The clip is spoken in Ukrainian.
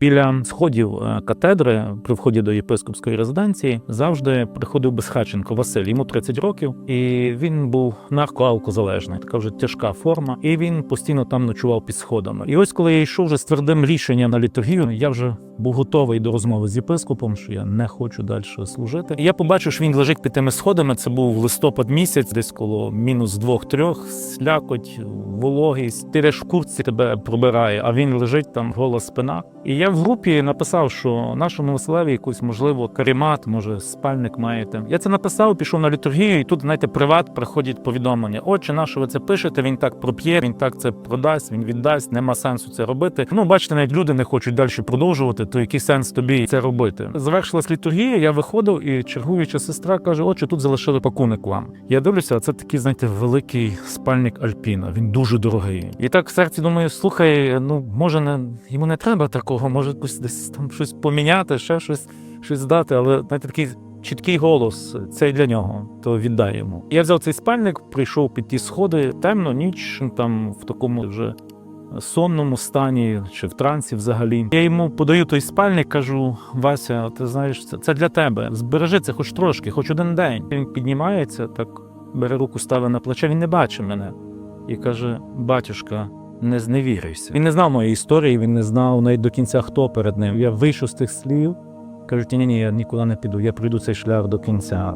Біля сходів е, катедри при вході до єпископської резиденції завжди приходив Безхаченко Василь. Йому 30 років, і він був наркоалкозалежний, така вже тяжка форма. І він постійно там ночував під сходами. І ось коли я йшов вже з твердим рішенням на літургію, я вже був готовий до розмови з єпископом, що я не хочу далі служити. І я побачив, що він лежить під тими сходами. Це був листопад місяць, десь коло мінус двох-трьох, слякоть, вологість. Ти в куртці тебе пробирає, а він лежить там гола спина. І я в групі написав, що нашому Василеві якусь можливо карімат, може спальник маєте. Я це написав, пішов на літургію, і тут, знаєте, приват приходять повідомлення. Отче, на що ви це пишете? Він так проп'є, він так це продасть, він віддасть. Нема сенсу це робити. Ну, бачите, навіть люди не хочуть далі продовжувати. То який сенс тобі це робити? Завершилась літургія. Я виходив, і чергуюча сестра каже: Отче, тут залишили пакунок вам. Я дивлюся, це такий, знаєте, великий спальник Альпіна. Він дуже дорогий. І так в серці думаю, слухай, ну може не йому не треба такого, може якось десь там щось поміняти, ще щось, щось здати, але знаєте, такий. Чіткий голос, це для нього, то віддай йому. Я взяв цей спальник, прийшов під ті сходи, темно, ніч там в такому вже сонному стані чи в трансі взагалі. Я йому подаю той спальник, кажу: Вася, ти знаєш, це, це для тебе. Збережи це хоч трошки, хоч один день. Він піднімається, так бере руку, ставить на плече, він не бачить мене і каже: Батюшка, не зневірився. Він не знав моєї історії, він не знав навіть до кінця, хто перед ним. Я вийшов з тих слів. Кажуть, ні, ні, я нікуди не піду, я пройду цей шлях до кінця.